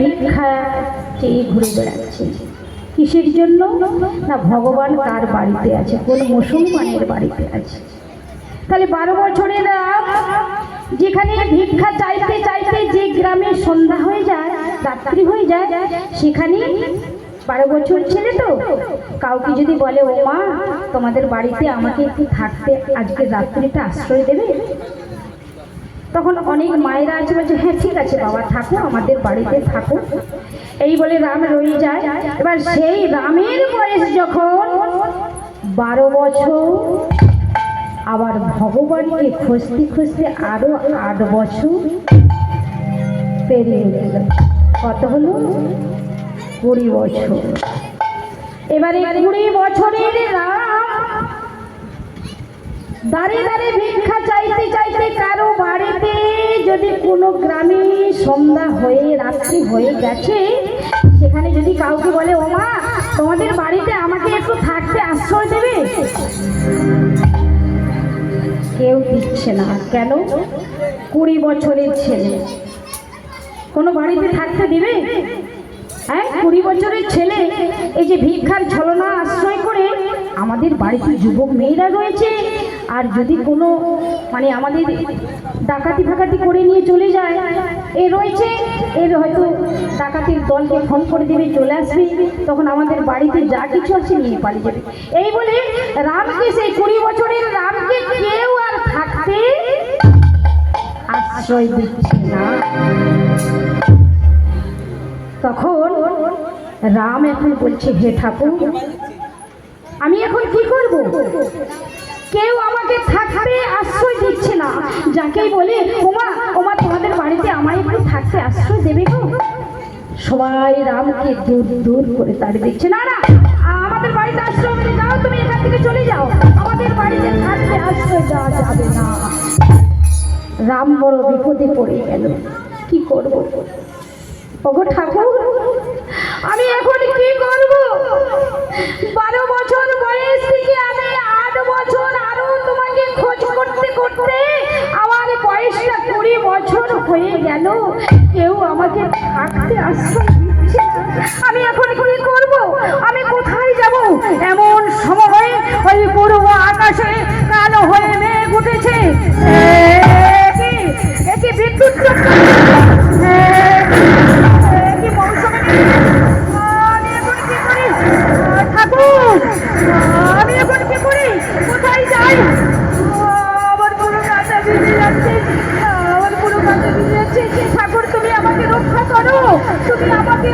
ভিক্ষা চেয়ে ঘুরে বেড়াচ্ছে। কিসের জন্য? না, ভগবান কার বাড়িতে আছে? কোন মুসলমানের বাড়িতে আছে। তাহলে বারো বছরের রাত যেখানে ভিক্ষা চাইতে চাইতে যে গ্রামে সন্ধ্যা হয়ে যায়, রাত্রি হয়ে যায়, সেখানে বারো বছর ছেলে তো। কাউকে যদি বলে, ও মা, তোমাদের বাড়িতে আমাকে একটু থাকতে, আজকে রাত্রিটা আশ্রয় দেবে? তখন অনেক মায়েরা আছে, বলছে হ্যাঁ ঠিক আছে বাবা, থাকো, আমাদের বাড়িতে থাকো। এই বলে রাম রয়ে যায়। এবার সেই রামের বয়স যখন বারো বছর, আবার ভগবানকে খুঁজতে খুঁজতে আরও আট বছর পেরিয়ে গেল। কত হলো? কুড়ি বছর। এবারে কুড়ি বছরের রাম দাঁড়িয়ে দাঁড়িয়ে ভিক্ষা চাইতে চাইতে কারও বাড়িতে যদি কোনো গ্রামে সন্ধ্যা হয়ে, রাত্রি হয়ে গেছে, সেখানে যদি কাউকে বলে, ও মা, তোমাদের বাড়িতে আমাকে একটু থাকতে আশ্রয় দেবে? কেউ দিচ্ছে না। কেন? কুড়ি বছরের ছেলে। কোনো বাড়িতে থাকতে দিবে? হ্যাঁ কুড়ি বছরের ছেলে, এই যে ভিক্ষার ছলনা, আশ্রয় করে আমাদের বাড়িতে যুবক মেয়েরা রয়েছে। আর যদি কোনো মানে আমাদের ডাকাতি ফাকাতি করে নিয়ে চলে যায়, এ রয়েছে, এর হয়তো ডাকাতির দলকে ফোন করে দেবে, চলে আসবে, তখন আমাদের বাড়িতে যা কিছু আছে নিয়ে পালিয়ে যাবে। এই বলে রামকে, সেই কুড়ি বছরের রামকে কেউ আর থাকতে আশ্রয় দিচ্ছে না। তখন রাম এখন বলছে, হে ঠাকুর, আমি এখন কি করব? কেউ আমাকে থাকতে আশ্রয় দিচ্ছে না। যাকেই বলে, ওমা ওমা, তোমাদের বাড়িতে আমায় একটু থাকতে আশ্রয় দেবে গো? সবাই রামকে দূর দূর করে তাড়িয়ে দিচ্ছে। না না, আমাদের বাড়িতে আশ্রয় দিতে যাও, তুমি এখান থেকে চলে যাও। আমাদের বাড়িতে থাকতে আশ্রয় দেওয়া যাবে না। রাম বড় বিপদে পড়ে গেল। কি করব? ওগো ঠাকুর, আমি এখন কি করব? বারো বছর বছর হয়ে গেল, কেউ আমাকে থাকতে আশ্রয় দিচ্ছে আমি এখন কি করব? আমি কোথায় যাব? এমন সময় ওই পূর্ব আকাশে কালো হয়ে মেঘ উঠেছে। এ কি? এ কি বিদ্যুৎ? ঠাকুর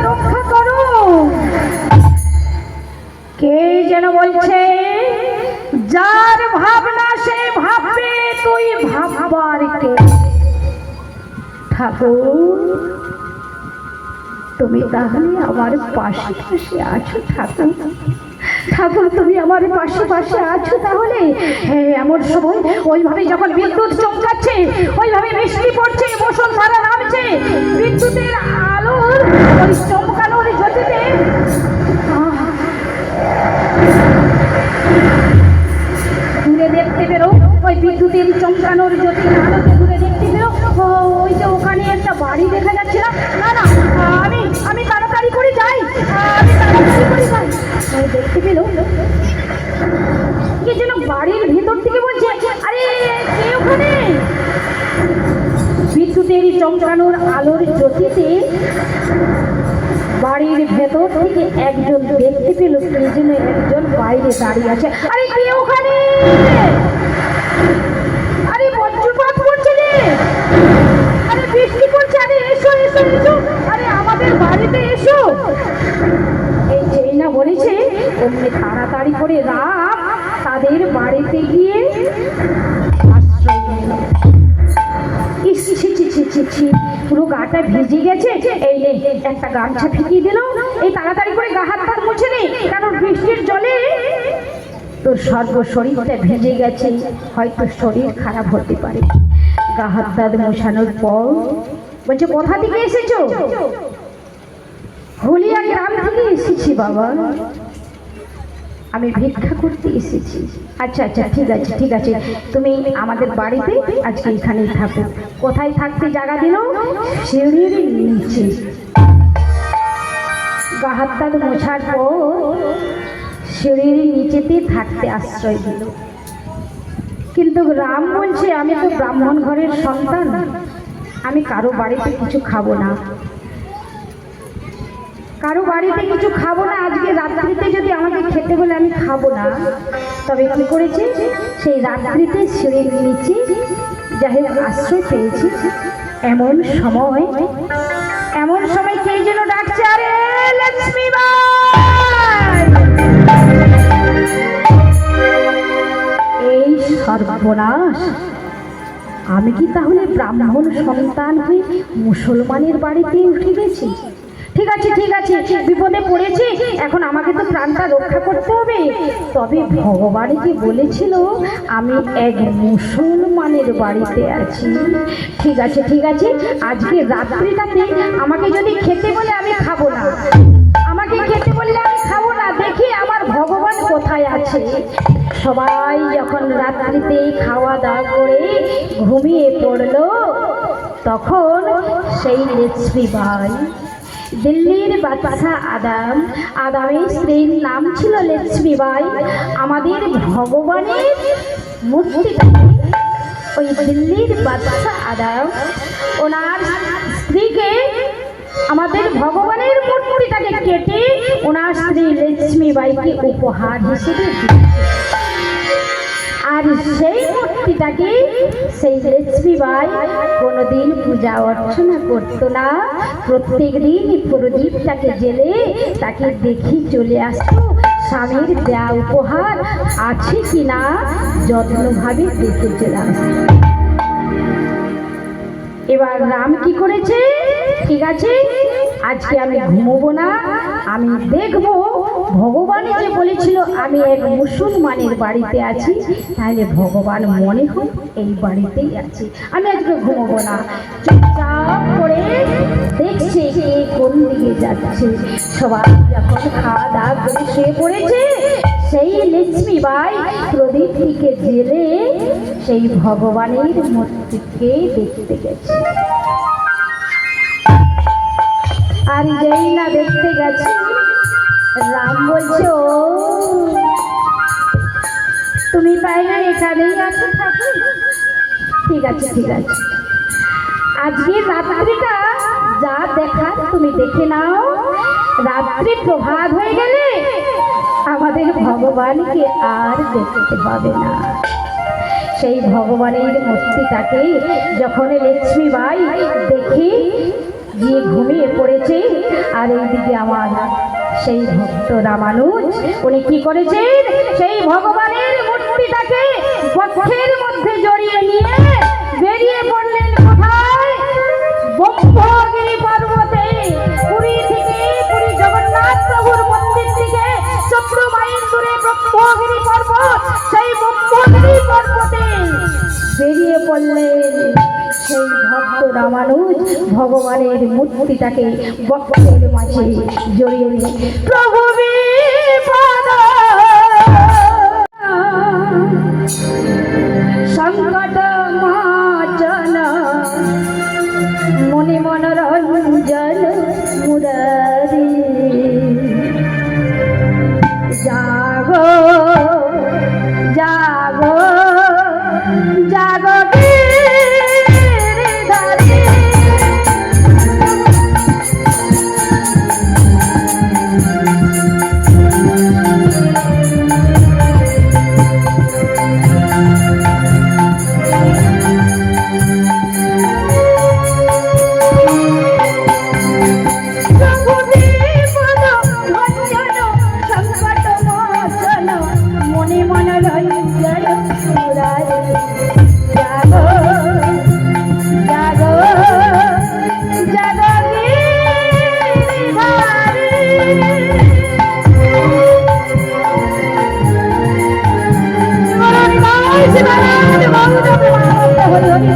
রক্ষা করো। কে যেন বলছে, যার ভাবনা সে ভাববে, তুই ভাববার কে? ঠাকুর, তুমি তাহলে আমার পাশে পাশে আছো, ঠাকুর। ঠাকুর, তুমি আমার পাশে পাশে আছো তাহলে? হ্যাঁ এমন সময় ওইভাবে যখন বিদ্যুৎ চমকাচ্ছে, ওইভাবে বৃষ্টি পড়ছে বসুন্ধরা নামছে, বিদ্যুতের চমকানোর জ্যোতিতে দূরে দেখতে পেরো ওই বিদ্যুতের চমকানোর জ্যোতির আলোতে দূরে দেখতে ও, ওই যে ওখানে একটা বাড়ি দেখা যাচ্ছে না না আমি আমি তাড়াতাড়ি করে যাই আমি দেখতে পেল কে বাড়ির বিদ্যুতের চমকানোর আলোর জ্যোতিতে বাড়ির ভেতর থেকে একজন দেখতে পেল কে একজন বাইরে দাঁড়িয়ে আছে। আরে কে ওখানে? আরে বজ্রপাত পড়ছে রে! আরে বৃষ্টি পড়ছে, আরে এসো এসো এসো! আরে আমাদের বাড়িতে এসো! এই যেই না বলেছে, অমনি তাড়াতাড়ি করে রাম তাদের বাড়িতে গিয়ে আশ্রয় নিল। ছি, ছি, ছি, পুরো গাটা ভিজে গেছে। এই নে একটা গামছা ফিকিয়ে দিল এই তাড়াতাড়ি করে গা হাত পা মুছে নে কারণ বৃষ্টির জলে তোর সর্ব শরীরটা ভিজে গেছে। হয়তো শরীর খারাপ হতে পারে। গা হাত দাঁত মোছানোর পর বলছে কোথা থেকে এসেছ? হলিয়া গ্রাম থেকে এসেছি বাবা। আমি ভিক্ষা করতে এসেছি। আচ্ছা আচ্ছা ঠিক আছে ঠিক আছে। তুমি আমাদের বাড়িতে আজকে এখানেই থাকো। কোথায় থাকতে জায়গা দিল? সিঁড়ির নিচে। হাত টাত মোছার পর সিঁড়ির নিচেতে থাকতে আশ্রয় দিল। কিন্তু রাম বলছে, আমি তো ব্রাহ্মণ ঘরের সন্তান। আমি কারও বাড়িতে কিছু খাব না। কারও বাড়িতে কিছু খাব না, আজকে রাত্রিতে যদি আমাকে খেতে বলে আমি খাব না, তবে কি করেছে? সেই রাত্রিতে সিঁড়ির নিচে যাই আশ্রয় পেয়েছি। এমন সময় এমন সময় কে যেন ডাকছে, আরে লক্ষ্মী এই সর্বনাশ! আমি কি তাহলে ব্রাহ্মণ সন্তান হয়ে মুসলমানের বাড়িতে উঠে গেছি ঠিক আছে ঠিক আছে, বিপদে পড়েছি। এখন আমাকে তো প্রাণটা রক্ষা করতে হবে। তবে ভগবান কি বলেছিল, আমি এক মুসলমানের বাড়িতে আছি। ঠিক আছে ঠিক আছে, আজকে রাত্রিটাতে আমাকে যদি খেতে বলে আমি খাব না। আমাকে খেতে বললে আমি খাব না, দেখি আমার ভগবান কোথায় আছে। সবাই যখন রাত্রিতে খাওয়া দাওয়া করে ঘুমিয়ে পড়ল, তখন সেই লক্ষ্মী বাই দিল্লির বাদশাহ আদাম, আদামের স্ত্রীর নাম ছিল লক্ষ্মীবাই আমাদের ভগবানের মূর্তিটাকে ওই দিল্লির বাদশাহ আদাম, ওনার স্ত্রীকে আমাদের ভগবানের মূর্তিটাকে কেটে ওনার স্ত্রী লক্ষ্মীবাইকে উপহার হিসেবে দিয়েছে। আর সেই মূর্তিটাকে সেই লক্ষ্মীবাই কোনোদিন পূজা অর্চনা করতো না। প্রত্যেক দিন প্রদীপটাকে জেলে তাকে দেখি চলে আসতো। স্বামীর দেয়া উপহার আছে কি না যত্নভাবে দেখে চলে আসতো। এবার রাম কি করেছে? ঠিক আছে, আজকে আমি ঘুমোবো না, আমি দেখব ভগবান যে বলেছিল, আমি এক মুসলমানের বাড়িতে আছি, তাহলে ভগবান মনে হয় এই বাড়িতেই আছে। আমি আজকে ঘুমোবো না। চুপচাপ করে দেখছে কোন দিকে যাচ্ছে। সবাই যখন খাওয়া দাওয়া করে শুয়ে পড়েছে, সেই লক্ষ্মীবাই প্রদীপটিকে জেলে সেই ভগবানের মূর্তিকে দেখতে গেছে। আর যেই না দেখতে গেছে রাম বলছে "ও, তুমি তাই না এখানেই আছো ঠিক আছে ঠিক আছে। আজকে রাত্রিটা যা দেখার তুমি দেখে নাও। রাত্রি প্রভাত হয়ে গেলে আমাদের ভগবানকে আর দেখতে পাবে না। সেই ভগবানের মূর্তিটাকে যখন লক্ষ্মীবাই দেখে গিয়ে ঘুমিয়ে পড়েছে আর এইদিকে আমার সেই ভক্ত রামানুজ। উনি কি করেছেন? সেই ভগবানের মূর্তিটাকে বক্ষের মধ্যে জড়িয়ে নিয়ে বেরিয়ে পড়লেন কোথায়? ব্রহ্মগিরি পর্বত সেই পর্বতে। বেরিয়ে পড়লেন সেই ভক্ত রামানুজ ভগবানের মূর্তিটাকে বক্ষের মাঝে জড়িয়ে প্রভু হরি হরি